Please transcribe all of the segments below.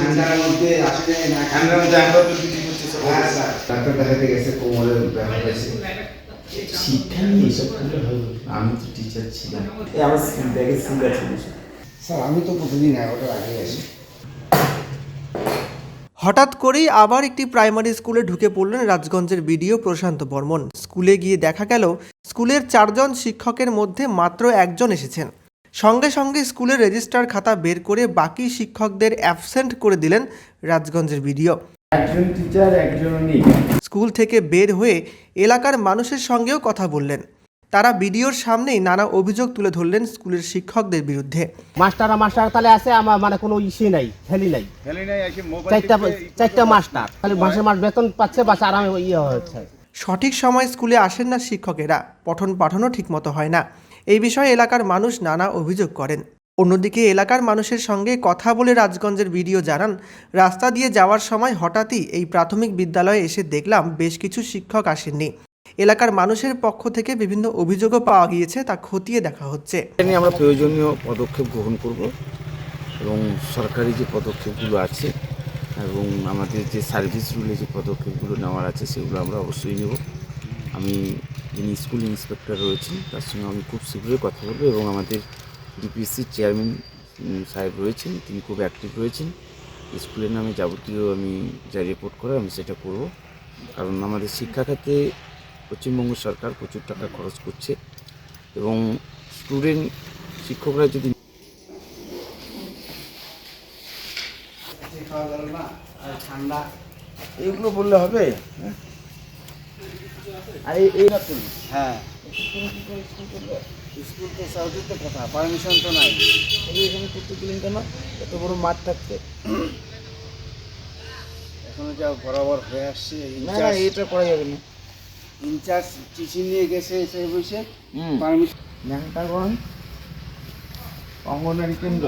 ঠান্ডার মধ্যে আসলে না ঠান্ডার মধ্যে আমরা তো ডিউটি করছি হ্যাঁ স্যার। ডাক্তার দেখাতে গেছে কোমরের ব্যাপার হয়েছে। শিক্ষা নিয়ে এসব করলে হবে আমি তো টিচার ছিলাম। আমার ব্যাগে সিল আছে স্যার আমি তো প্রতিদিন এগারোটার আগে আসি। হঠাৎ করেই আবার একটি প্রাইমারি স্কুলে ঢুকে পড়লেন রাজগঞ্জের বিডিও প্রশান্ত বর্মন। স্কুলে গিয়ে দেখা গেল স্কুলের চারজন শিক্ষকের মধ্যে মাত্র একজন এসেছেন। সঙ্গে সঙ্গে স্কুলের রেজিস্টার খাতা বের করে বাকি শিক্ষকদের অ্যাবসেন্ট করে দিলেন রাজগঞ্জের বিডিও। একজন টিচার একজন স্কুল থেকে বের হয়ে এলাকার মানুষের সঙ্গেও কথা বললেন। তারা বিডিওর সামনেই নানা অভিযোগ তুলে ধরলেন স্কুলের শিক্ষকদের বিরুদ্ধে। মাস্টাররা মাস্টার তাহলে আছে আমার মানে কোনো ইসে নাই হেলি নাই। খেলি নাই এসে মোবাইল চারটা চারটা মাস্টার খালি মাসে মাস বেতন পাচ্ছে বাস আরামে ইয়ে হচ্ছে। সঠিক সময় স্কুলে আসেন না শিক্ষকেরা পঠন পাঠনও ঠিকমতো হয় না। এই বিষয়ে এলাকার মানুষ নানা অভিযোগ করেন। অন্যদিকে এলাকার মানুষের সঙ্গে কথা বলে রাজগঞ্জের ভিডিও জানান, রাস্তা দিয়ে যাওয়ার সময় হঠাৎই এই প্রাথমিক বিদ্যালয়ে এসে দেখলাম বেশ কিছু শিক্ষক আসেননি। এলাকার মানুষের পক্ষ থেকে বিভিন্ন অভিযোগও পাওয়া গিয়েছে, তা খতিয়ে দেখা হচ্ছে। আমরা প্রয়োজনীয় পদক্ষেপ গ্রহণ করব এবং সরকারি যে পদক্ষেপগুলো আছে এবং আমাদের যে সার্ভিস রুলে যে পদক্ষেপগুলো নেওয়ার আছে, সেগুলো আমরা অবশ্যই নেব। আমি যিনি স্কুল ইন্সপেক্টর রয়েছেন, তার সঙ্গে আমি খুব শীঘ্রই কথা বলব এবং আমাদের ডিপিএসসির চেয়ারম্যান সাহেব রয়েছেন, তিনি খুব অ্যাক্টিভ রয়েছেন। স্কুলের নামে যাবতীয় আমি যা রিপোর্ট করে আমি সেটা করব। কারণ আমাদের শিক্ষা খাতে পশ্চিমবঙ্গ সরকার প্রচুর টাকা খরচ করছে এবং স্টুডেন্ট শিক্ষকরা যদি ঠান্ডা এইগুলো বললে হবে? হ্যাঁ? আর এই হ্যাঁ। স্কুল তো সাউথের তো কথা পারমিশন তো নাই। এখানে করতে দিলেন কেন? এত বড় মাঠ থাকতে। এখনও যা বরাবর হয়ে আসছে না না এটা করা যাবে না। ইনচার্জ চিঠি নিয়ে গেছে এসে বসে পারমিশন অঙ্গনারী কেন্দ্র।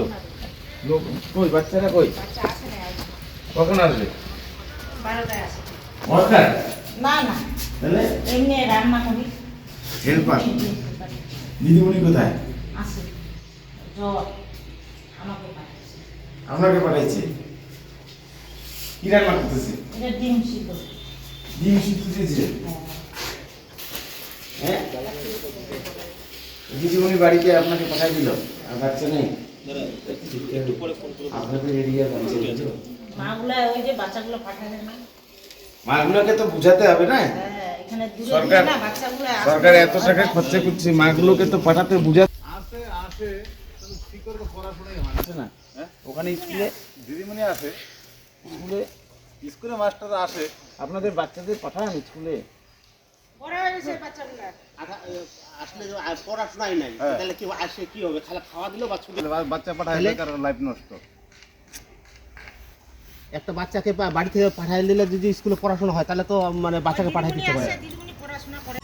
লোক কই বাচ্চারা কই? কখন আসবে? মশলা না না তাহলে? এমনি রান্না করি। হেল্পার? দিদিমণি কোথায়? আসে আমাকে পাঠাচ্ছে। আপনাকে পাঠাইছে? কি রান্না করতেছে? এটা ডিম সিদ্ধ। ডিম সিদ্ধ দিয়েছে? হ্যাঁ। দিদিমণি বাড়িতে আপনাকে পাঠাই দিল? আর বাচ্চা নেই? আপনাদের এরিয়া বাচ্চা মাগুলা ওই যে বাচ্চাগুলো পাঠাবে না? মাগুলোকে তো বুঝাতে হবে না? হ্যাঁ সরকার দূরে না বাচ্চাগুলো আসে সরকার এত টাকা খরচা করছে মাগুলোকে তো পাঠাতে বুঝাতে আসে না। ওখানে স্কুলে দিদিমণি আছে স্কুলে স্কুলে মাস্টার আসে। আপনাদের বাচ্চাদের পাঠান স্কুলে। বাচ্চাগুলো। আসলে পড়াশোনাই নাই। হ্যাঁ। তাহলে কি আসে কি হবে? খালি খাওয়া দিলেও বাচ্চা পাঠায় তাহলে? লাইফ নষ্ট। একটা বাচ্চাকে বাড়ি থেকে পাঠাই দিলে যদি স্কুলে পড়াশোনা হয় তাহলে তো মানে বাচ্চাকে পাঠাই দিতে পারে। পড়াশোনা করে।